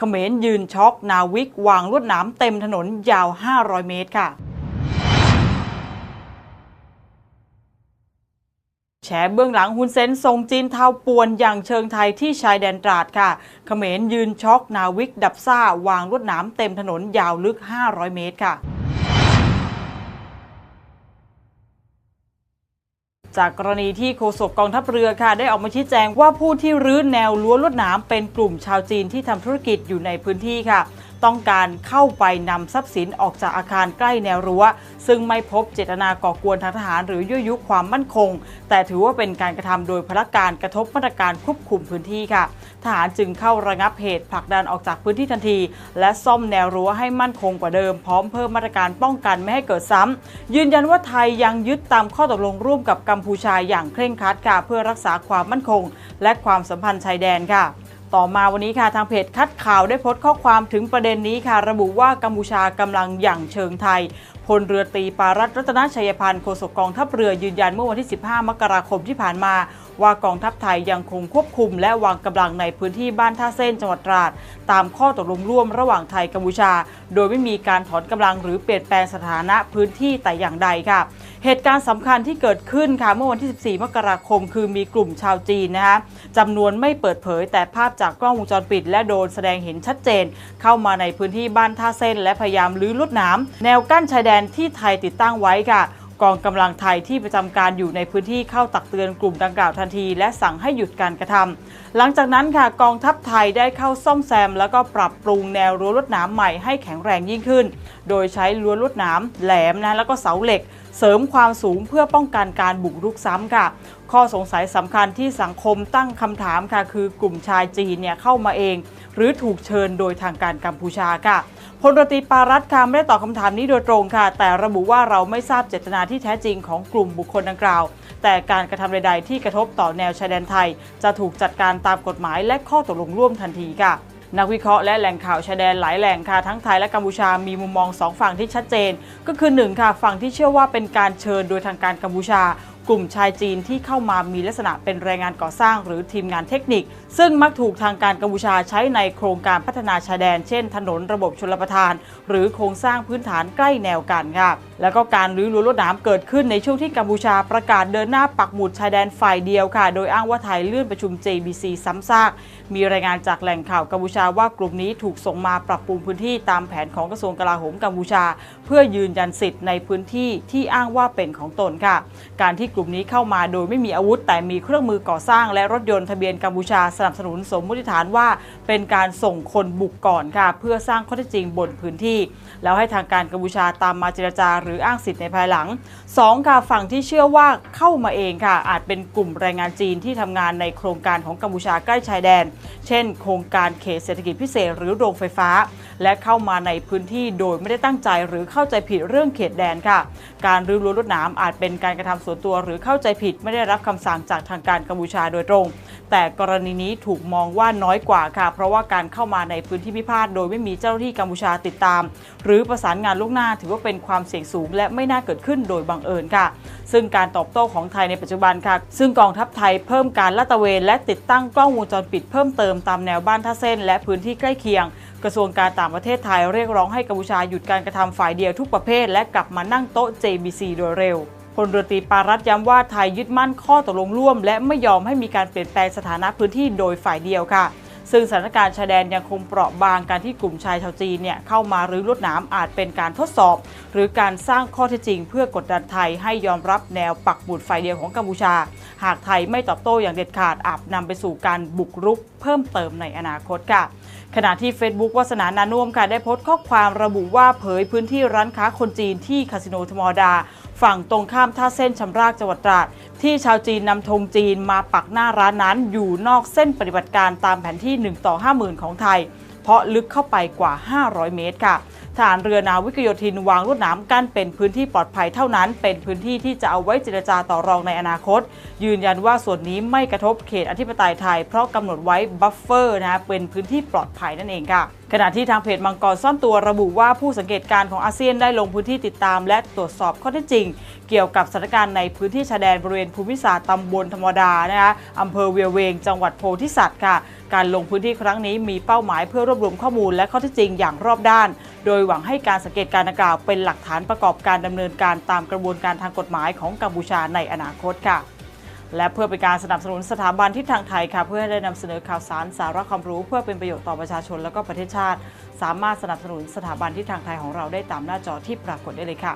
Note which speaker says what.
Speaker 1: เขมรยืนช็อกนาวิกวางลวดหนามเต็มถนนยาว 500 เมตรค่ะ แฉเบื้องหลังฮุนเซนทรงจีนเทาป่วนอย่างเชิงไทยที่ชายแดนตราดค่ะ เขมรยืนช็อกนาวิกดับซ่าวางลวดหนามเต็มถนนยาวลึก 500 เมตรค่ะ จากกรณีที่โฆษกกองทัพเรือค่ะ ได้ออกมาชี้แจงว่าผู้ที่รื้อแนวรั้วลวดหนามเป็นกลุ่มชาวจีนที่ทำธุรกิจอยู่ในพื้นที่ค่ะ ต้องการเข้าไปนำทรัพย์สินออกจากอาคารใกล้แนวรั้ว ซึ่งไม่พบเจตนาก่อกวนทางทหารหรือยั่วยุความมั่นคง แต่ถือว่าเป็นการกระทำโดยพละการกระทบมาตรการควบคุมพื้นที่ค่ะ ทหารจึงเข้าระงับเหตุผลักดันออกจากพื้นที่ทันที และซ่อมแนวรั้วให้มั่นคงกว่าเดิมพร้อมเพิ่มมาตรการป้องกันไม่ให้เกิดซ้ำยืนยันว่าไทยยังยึดตามข้อตกลงร่วมกับกัมพูชาอย่างเคร่งครัดค่ะเพื่อรักษาความมั่นคง และความสัมพันธ์ชายแดนค่ะ ต่อมาวันนี้ค่ะทางเพจคัดข่าวได้โพสต์ข้อความถึงประเด็นนี้ค่ะ ระบุว่ากัมพูชากำลังหยั่งเชิงไทยพลเรือตีปารัตน์รัตนชัยพันธ์โฆษกกองทัพเรือยืนยันเมื่อวันที่ 15 มกราคมที่ผ่านมา ว่ากองทัพไทยยังคงควบคุม และวางกำลังในพื้นที่บ้านท่าเส้นจังหวัดตราด ตามข้อตกลงร่วมระหว่างไทยกัมพูชา โดยไม่มีการถอนกำลังหรือเปลี่ยนแปลงสถานะพื้นที่แต่อย่างใดค่ะ เหตุการณ์สำคัญที่เกิดขึ้นค่ะเมื่อวันที่ 14 มกราคม คือมีกลุ่มชาวจีนนะคะจำนวนไม่เปิดเผย แต่ภาพจากกล้องวงจรปิด และโดรนแสดงเห็นชัดเจน เข้ามาในพื้นที่บ้านท่าเส้น และพยายามลื้อลวดหนามแนวกั้นชายแดนที่ไทยติดตั้งไว้ค่ะ กองกำลังไทยที่ประจำการอยู่ในพื้นที่เข้าตักเตือนกลุ่มดังกล่าวทันที และสั่งให้หยุดการกระทำหลังจากนั้นค่ะกองทัพไทยได้เข้าซ่อมแซม แล้วก็ปรับปรุงแนวรั้วลวดหนามใหม่ให้แข็งแรงยิ่งขึ้น โดยใช้รั้วลวดหนามแหลมนะแล้วก็เสาเหล็ก เสริมความสูงเพื่อป้องกันการบุกรุกซ้ำค่ะ ข้อสงสัยสำคัญที่สังคมตั้งคำถามค่ะคือกลุ่มชายจีนเนี่ยเข้ามาเอง หรือถูกเชิญโดยทางการกัมพูชาค่ะ พลรตรีปารัตค่ะไม่ได้ตอบคำถามนี้โดยตรงค่ะ แต่ระบุว่าเราไม่ทราบเจตนาที่แท้จริงของกลุ่มบุคคลดังกล่าว แต่การกระทำใดๆที่กระทบต่อแนวชายแดนไทย จะถูกจัดการตามกฎหมายและข้อตกลงร่วมทันทีค่ะ นักวิเคราะห์และแหล่งข่าวชายแดนหลายแหล่งค่ะทั้งไทยและกัมพูชามีมุมมองสองฝั่งที่ชัดเจน ก็คือหนึ่งค่ะฝั่งที่เชื่อว่าเป็นการเชิญโดยทางการกัมพูชา กลุ่มชายจีนที่เข้ามามีลักษณะเป็นแรงงานก่อสร้างหรือทีมงานเทคนิค ซึ่งมักถูกทางการกัมพูชาใช้ในโครงการพัฒนาชายแดน เช่น ถนนระบบชลประทาน หรือโครงสร้างพื้นฐานใกล้แนวกันค่ะแล้วก็การรื้อรั้วลวดหนามเกิดขึ้นในช่วงที่กัมพูชาประกาศเดินหน้าปักหมุดชายแดนฝ่ายเดียวค่ะ โดยอ้างว่าไทยเลื่อนประชุม JBC ซ้ำซาก มีรายงานจากแหล่งข่าวกัมพูชาว่ากลุ่มนี้ถูกส่งมาปรับปรุงพื้นที่ตามแผนของกระทรวงกลาโหมกัมพูชา เพื่อยืนยันสิทธิ์ในพื้นที่ที่อ้างว่าเป็นของตนค่ะ การที่กลุ่มนี้เข้ามาโดยไม่มีอาวุธ แต่มีเครื่องมือก่อสร้างและรถยนต์ทะเบียนกัมพูชาสนับสนุนสมมติฐานว่า เป็นการส่งคนบุกก่อนค่ะ เพื่อสร้างข้อเท็จจริงบนพื้นที่ แล้วให้ทางการกัมพูชาตามมาเจรจาหรืออ้างสิทธิ์ในภายหลัง 2. ค่ะฝั่งที่เชื่อว่าเข้ามาเองค่ะ อาจเป็นกลุ่มแรงงานจีนที่ทำงานในโครงการของกัมพูชาใกล้ชายแดน เช่น โครงการเขตเศรษฐกิจพิเศษ หรือโรงไฟฟ้า และเข้ามาในพื้นที่โดยไม่ได้ตั้งใจหรือเข้าใจผิดเรื่องเขตแดนค่ะ การรื้อรั้วลวดหนามอาจเป็นการกระทำส่วนตัวหรือเข้าใจผิดไม่ได้รับคำสั่งจากทางการกัมพูชาโดยตรง แต่กรณีนี้ถูกมองว่าน้อยกว่าค่ะ เพราะว่าการเข้ามาในพื้นที่พิพาทโดยไม่มีเจ้าหน้าที่กัมพูชาติดตาม หรือประสานงานล่วงหน้าถือว่าเป็นความเสี่ยงสูง และไม่น่าเกิดขึ้นโดยบังเอิญค่ะ ซึ่งการตอบโต้ของไทยในปัจจุบันค่ะ ซึ่งกองทัพไทยเพิ่มการลาดตระเวนและติดตั้งกล้องวงจรปิดเพิ่มเติมตามแนวบ้านท่าเส้น และพื้นที่ใกล้เคียงกระทรวงการต่างประเทศไทยเรียกร้องให้กัมพูชาหยุดการกระทำฝ่ายเดียวทุกประเภท และกลับมานั่งโต๊ะ JBC โดยเร็ว ลเรือตรีปารัตย้ำว่าไทยยึดมั่นข้อตกลงร่วม และไม่ยอมให้มีการเปลี่ยนแปลงสถานะพื้นที่โดยฝ่ายเดียวค่ะ ซึ่งสถานการณ์ชายแดนยังคงเปราะบางการที่กลุ่มชายชาวจีนเนี่ยเข้ามารื้อลวดหนามอาจเป็นการทดสอบ หรือการสร้างข้อเท็จจริง เพื่อกดดันไทยให้ยอมรับแนวปักบุดฝ่ายเดียวของกัมพูชา หากไทยไม่ตอบโต้อย่างเด็ดขาดอาจนำไปสู่การบุกรุกเพิ่มเติมในอนาคตค่ะขณะที่ Facebook วัสนานานุ่วมค่ะได้โพสต์ข้อความระบุว่าเผยพื้นที่ร้านค้าคนจีนที่คาสิโนธรรมดา ฝั่งตรงข้ามท่าเส้นชำรากจังหวัดตราด ที่ชาวจีนนำธงจีนมาปักหน้าร้านนั้นอยู่นอกเส้นปฏิบัติการตามแผนที่ 1 ต่อ 50,000 ของไทย เพราะลึกเข้าไปกว่า 500 เมตรค่ะ ฐานเรือนาวิกโยธินวางลวดหนามกั้นเป็นพื้นที่ปลอดภัยเท่านั้น เป็นพื้นที่ที่จะเอาไว้เจรจาต่อรองในอนาคต ยืนยันว่าส่วนนี้ไม่กระทบเขตอธิปไตยไทย เพราะกำหนดไว้บัฟเฟอร์นะเป็นพื้นที่ปลอดภัยนั่นเองค่ะขณะที่ทางเพจมังกรซ่อนตัวระบุว่าผู้สังเกตการณ์ของอาเซียนได้ลงพื้นที่ติดตาม และตรวจสอบข้อเท็จจริง เกี่ยวกับสถานการณ์ในพื้นที่ชายแดนบริเวณภูมิศาสตร์ตำบลธรรมดานะคะอำเภอเวียงเวง จังหวัดโพธิสัตว์ค่ะ การลงพื้นที่ครั้งนี้มีเป้าหมายเพื่อรวบรวมข้อมูลและข้อเท็จจริงอย่างรอบด้าน โดยหวังให้การสังเกตการณ์ดังกล่าวเป็นหลักฐานประกอบการดำเนินการตามกระบวนการทางกฎหมายของกัมพูชาในอนาคตค่ะ และเพื่อเป็นการสนับสนุนสถาบันทิศทางไทยค่ะ เพื่อให้ได้นำเสนอข่าวสารสาระความรู้ เพื่อเป็นประโยชน์ต่อประชาชนและก็ประเทศชาติ สามารถสนับสนุนสถาบันทิศทางไทยของเราได้ตามหน้าจอที่ปรากฏได้เลยค่ะ